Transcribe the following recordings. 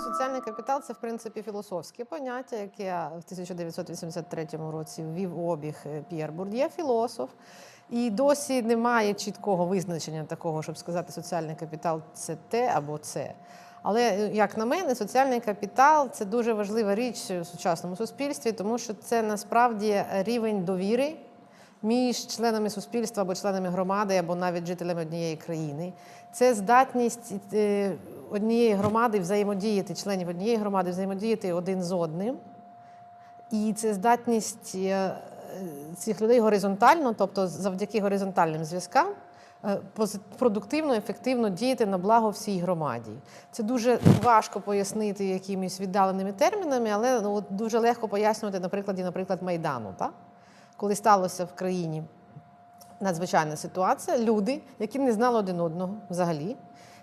Соціальний капітал це в принципі філософське поняття, яке в 1983 році ввів обіг е, П'єр Бурд'є, філософ. І досі немає чіткого визначення такого, щоб сказати, соціальний капітал це те або це. Але е, як на мене, соціальний капітал це дуже важлива річ в сучасному суспільстві, тому що це насправді рівень довіри між членами суспільства або членами громади, або навіть жителями однієї країни. Це здатність е, однієї громади взаємодіяти, членів однієї громади взаємодіяти один з одним. І це здатність е, цих людей горизонтально, тобто завдяки горизонтальним зв'язкам, е, продуктивно, ефективно діяти на благо всій громаді. Це дуже важко пояснити якимись віддаленими термінами, але ну, дуже легко пояснювати на прикладі, наприклад, Майдану. Так? Коли сталося в країні надзвичайна ситуація, люди, які не знали один одного взагалі,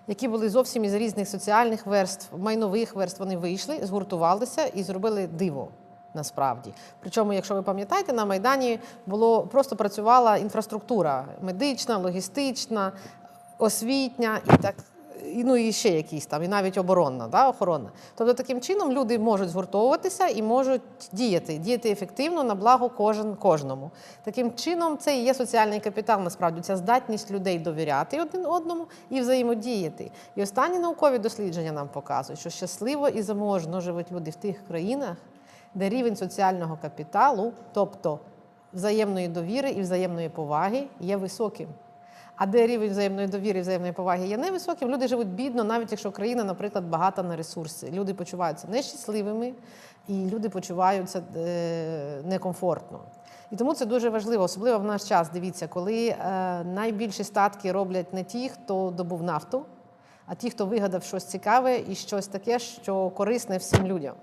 які були зовсім із різних соціальних верств, майнових верств, вони вийшли, згуртувалися і зробили диво. Насправді, причому, якщо ви пам'ятаєте, на майдані було просто працювала інфраструктура медична, логістична, освітня і так. Ну і ще якісь там, і навіть оборонна, да, охоронна. Тобто таким чином люди можуть згуртовуватися і можуть діяти, діяти ефективно на благо кожен кожному. Таким чином, це і є соціальний капітал, насправді, ця здатність людей довіряти один одному і взаємодіяти. І останні наукові дослідження нам показують, що щасливо і заможно живуть люди в тих країнах, де рівень соціального капіталу, тобто взаємної довіри і взаємної поваги, є високим. А де рівень взаємної довіри взаємної поваги є невисоким, люди живуть бідно, навіть якщо країна, наприклад, багата на ресурси. Люди почуваються нещасливими і люди почуваються е, некомфортно. І тому це дуже важливо, особливо в наш час. Дивіться, коли е, найбільші статки роблять не ті, хто добув нафту, а ті, хто вигадав щось цікаве і щось таке, що корисне всім людям.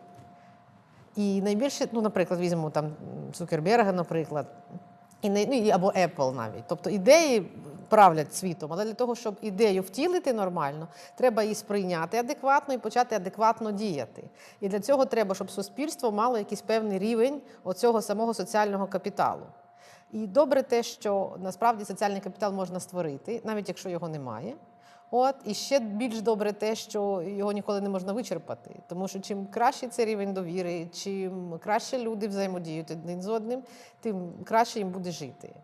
І найбільше, ну, наприклад, візьмемо там Цукерберга, наприклад, і ну, або Apple навіть. Тобто ідеї правлять світом, але для того, щоб ідею втілити нормально, треба її сприйняти адекватно і почати адекватно діяти. І для цього треба, щоб суспільство мало якийсь певний рівень оцього самого соціального капіталу. І добре те, що насправді соціальний капітал можна створити, навіть якщо його немає. От і ще більш добре те, що його ніколи не можна вичерпати. Тому що чим кращий це рівень довіри, чим краще люди взаємодіють один з одним, тим краще їм буде жити.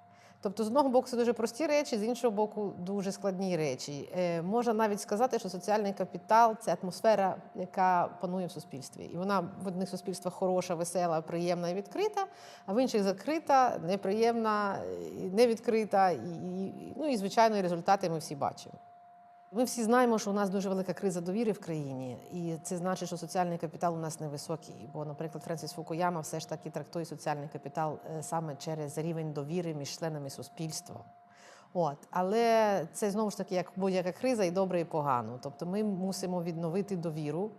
Тобто, з одного боку, це дуже прості речі, з іншого боку, дуже складні речі. Е, можна навіть сказати, що соціальний капітал це атмосфера, яка панує в суспільстві. І вона в одних суспільствах хороша, весела, приємна і відкрита, а в інших закрита, неприємна, невідкрита. І, і, ну і звичайно, результати ми всі бачимо. Ми всі знаємо, що у нас дуже велика криза довіри в країні, і це значить, що соціальний капітал у нас невисокий. Бо, наприклад, Френсіс Фукуяма все ж таки трактує соціальний капітал е, саме через рівень довіри між членами суспільства. От, але це знову ж таки як будь-яка криза, і добре, і погано. Тобто, ми мусимо відновити довіру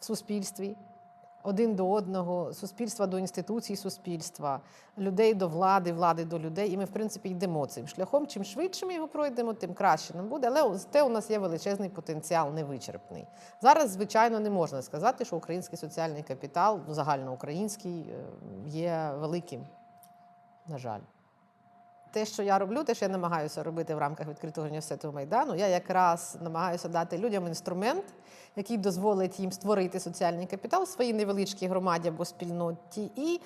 в суспільстві один до одного, суспільства до інституцій суспільства, людей до влади, влади до людей. І ми, в принципі, йдемо цим шляхом. Чим швидше ми його пройдемо, тим краще нам буде. Але те у нас є величезний потенціал, невичерпний. Зараз, звичайно, не можна сказати, що український соціальний капітал, загальноукраїнський, е, є великим. На жаль. Те, що я роблю, те, що я намагаюся робити в рамках відкритого університету Майдану, я якраз намагаюся дати людям інструмент, який дозволить їм створити соціальний капітал в своїй невеличкій громаді або спільноті, і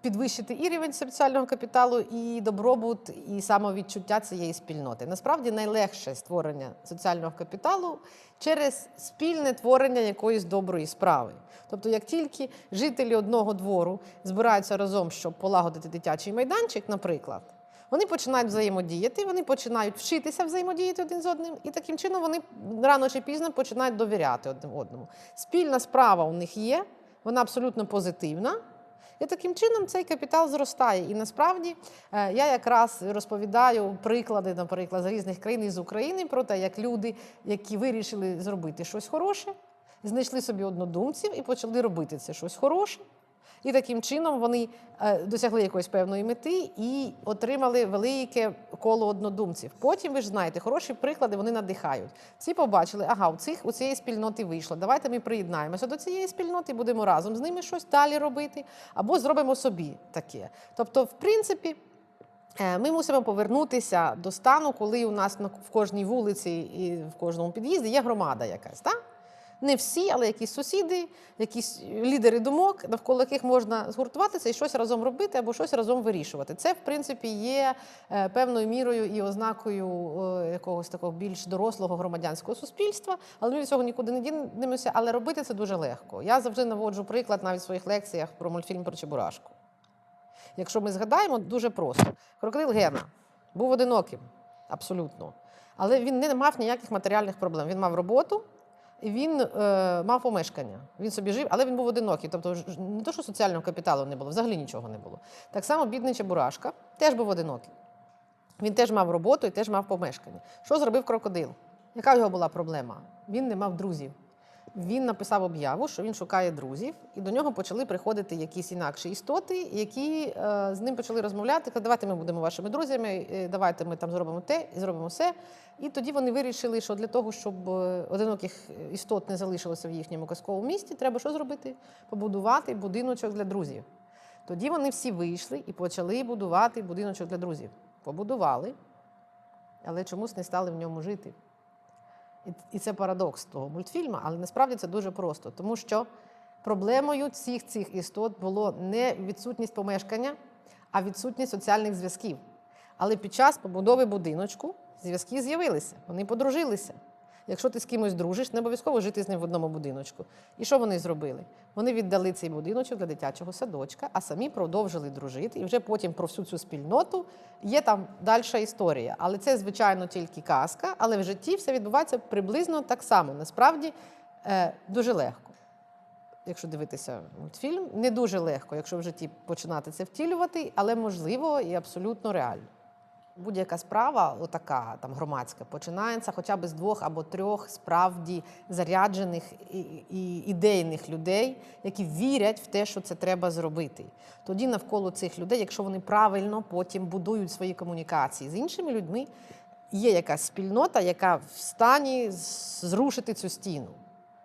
підвищити і рівень соціального капіталу, і добробут, і самовідчуття цієї спільноти. Насправді найлегше створення соціального капіталу через спільне творення якоїсь доброї справи. Тобто, як тільки жителі одного двору збираються разом, щоб полагодити дитячий майданчик, наприклад. Вони починають взаємодіяти, вони починають вчитися взаємодіяти один з одним, і таким чином вони рано чи пізно починають довіряти один одному. Спільна справа у них є, вона абсолютно позитивна. І таким чином цей капітал зростає. І насправді е, я якраз розповідаю приклади, наприклад, з різних країн із України про те, як люди, які вирішили зробити щось хороше, знайшли собі однодумців і почали робити це щось хороше. І таким чином вони е, досягли якоїсь певної мети і отримали велике коло однодумців. Потім ви ж знаєте, хороші приклади вони надихають. Всі побачили, ага, у цих у цієї спільноти вийшло. Давайте ми приєднаємося до цієї спільноти, будемо разом з ними щось далі робити, або зробимо собі таке. Тобто, в принципі. Е, Ми мусимо повернутися до стану, коли у нас в кожній вулиці і в кожному під'їзді є громада якась, так? Не всі, але якісь сусіди, якісь лідери думок, навколо яких можна згуртуватися і щось разом робити або щось разом вирішувати. Це, в принципі, є е, певною мірою і ознакою е, якогось такого більш дорослого громадянського суспільства. Але ми від цього нікуди не дінемося. Але робити це дуже легко. Я завжди наводжу приклад навіть в своїх лекціях про мультфільм про Чебурашку. Якщо ми згадаємо, дуже просто. Крокодил Гена був одиноким, абсолютно. Але він не мав ніяких матеріальних проблем. Він мав роботу, він е, мав помешкання. Він собі жив, але він був одинокий. Тобто, не то, що соціального капіталу не було, взагалі нічого не було. Так само бідний Чебурашка теж був одинокий. Він теж мав роботу і теж мав помешкання. Що зробив крокодил? Яка його була проблема? Він не мав друзів. Він написав об'яву, що він шукає друзів, і до нього почали приходити якісь інакші істоти, які е, з ним почали розмовляти. Давайте ми будемо вашими друзями, е, давайте ми там зробимо те і зробимо все. І тоді вони вирішили, що для того, щоб е, одиноких істот не залишилося в їхньому казковому місті, треба що зробити? Побудувати будиночок для друзів. Тоді вони всі вийшли і почали будувати будиночок для друзів. Побудували, але чомусь не стали в ньому жити. І- це парадокс того мультфільму, але насправді це дуже просто, тому що проблемою всіх цих істот було не відсутність помешкання, а відсутність соціальних зв'язків. Але під час побудови будиночку зв'язки з'явилися, вони подружилися. Якщо ти з кимось дружиш, не обов'язково жити з ним в одному будиночку. І що вони зробили? Вони віддали цей будиночок для дитячого садочка, а самі продовжили дружити. І вже потім про всю цю спільноту є там дальша історія. Але це, звичайно, тільки казка, але в житті все відбувається приблизно так само. Насправді е, дуже легко. Якщо дивитися мультфільм, не дуже легко, якщо в житті починати це втілювати, але можливо і абсолютно реально. Будь-яка справа, отака там громадська, починається хоча б з двох або трьох справді заряджених і, і ідейних людей, які вірять в те, що це треба зробити. Тоді навколо цих людей, якщо вони правильно потім будують свої комунікації з іншими людьми, є якась спільнота, яка в стані зрушити цю стіну.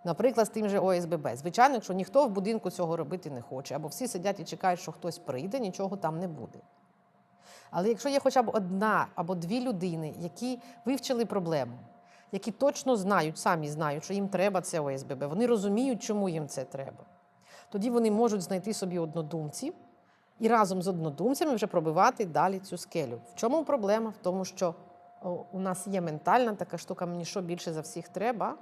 Наприклад, з тим же ОСББ. Звичайно, якщо ніхто в будинку цього робити не хоче, або всі сидять і чекають, що хтось прийде, нічого там не буде. Але якщо є хоча б одна або дві людини, які вивчили проблему, які точно знають, самі знають, що їм треба це ОСББ, вони розуміють, чому їм це треба. Тоді вони можуть знайти собі однодумців і разом з однодумцями вже пробивати далі цю скелю. В чому проблема? В тому, що у нас є ментальна така штука, мені що більше за всіх треба.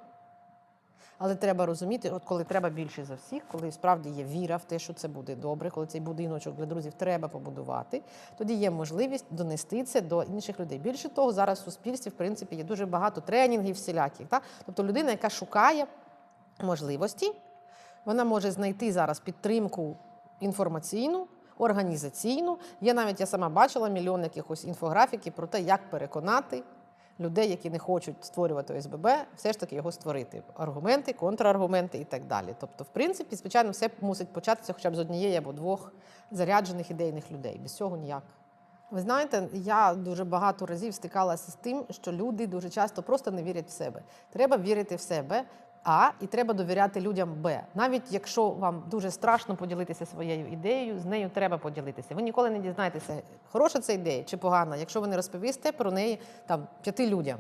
Але треба розуміти, от коли треба більше за всіх, коли справді є віра в те, що це буде добре, коли цей будиночок для друзів треба побудувати, тоді є можливість донести це до інших людей. Більше того, зараз в суспільстві, в принципі, є дуже багато тренінгів всіляких. Так? Тобто людина, яка шукає можливості, вона може знайти зараз підтримку інформаційну, організаційну. Є навіть я сама бачила мільйон якихось інфографіків про те, як переконати людей, які не хочуть створювати ОСББ, все ж таки його створити. Аргументи, контраргументи і так далі. Тобто, в принципі, звичайно, все мусить початися хоча б з однієї або двох заряджених ідейних людей. Без цього ніяк. Ви знаєте, я дуже багато разів стикалася з тим, що люди дуже часто просто не вірять в себе. Треба вірити в себе. А і треба довіряти людям Б. Навіть якщо вам дуже страшно поділитися своєю ідеєю, з нею треба поділитися. Ви ніколи не дізнаєтеся, хороша це ідея чи погана, якщо ви не розповісте про неї там п'яти людям.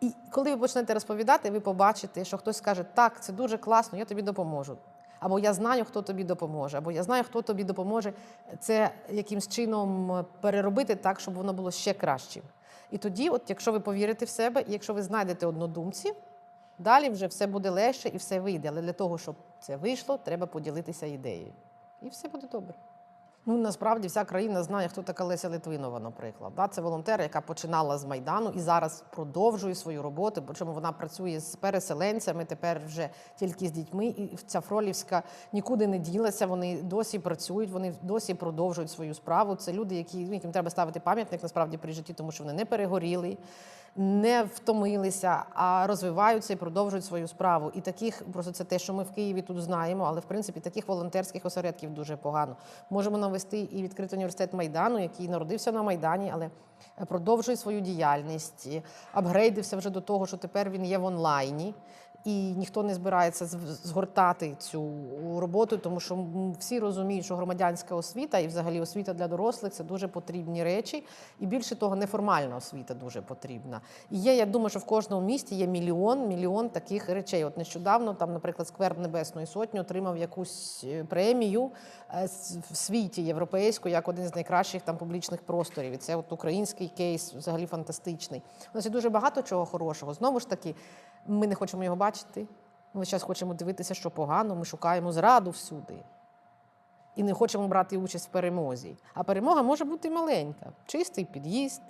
І коли ви почнете розповідати, ви побачите, що хтось скаже, так, це дуже класно, я тобі допоможу. Або я знаю, хто тобі допоможе, або я знаю, хто тобі допоможе це якимсь чином переробити так, щоб воно було ще кращим. І тоді, от якщо ви повірите в себе, і якщо ви знайдете однодумців, далі вже все буде легше і все вийде. Але для того, щоб це вийшло, треба поділитися ідеєю. І все буде добре. Ну, насправді вся країна знає, хто така Леся Литвинова, наприклад. Це волонтер, яка починала з Майдану і зараз продовжує свою роботу. Причому вона працює з переселенцями, тепер вже тільки з дітьми. І ця Фролівська нікуди не ділася. Вони досі працюють, вони досі продовжують свою справу. Це люди, які ну, яким треба ставити пам'ятник насправді при житті, тому що вони не перегоріли. Не втомилися, а розвиваються і продовжують свою справу. І таких просто це те, що ми в Києві тут знаємо, але в принципі таких волонтерських осередків дуже погано. Можемо навести і відкритий університет Майдану, який народився на Майдані, але продовжує свою діяльність, апгрейдився вже до того, що тепер він є в онлайні. І ніхто не збирається згортати цю роботу, тому що всі розуміють, що громадянська освіта і взагалі освіта для дорослих це дуже потрібні речі. І більше того, неформальна освіта дуже потрібна. І є, я думаю, що в кожному місті є мільйон, мільйон таких речей. От нещодавно, там, наприклад, сквер Небесної Сотні отримав якусь е, премію е, в світі європейську як один з найкращих там публічних просторів. І це от український кейс взагалі фантастичний. У нас є дуже багато чого хорошого. Знову ж таки, ми не хочемо його бачити. Ми зараз хочемо дивитися, що погано. Ми шукаємо зраду всюди. І не хочемо брати участь в перемозі. А перемога може бути маленька: чистий під'їзд,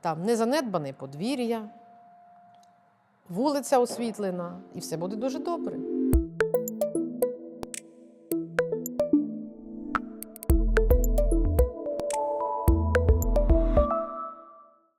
там незанедбане подвір'я, вулиця освітлена, і все буде дуже добре.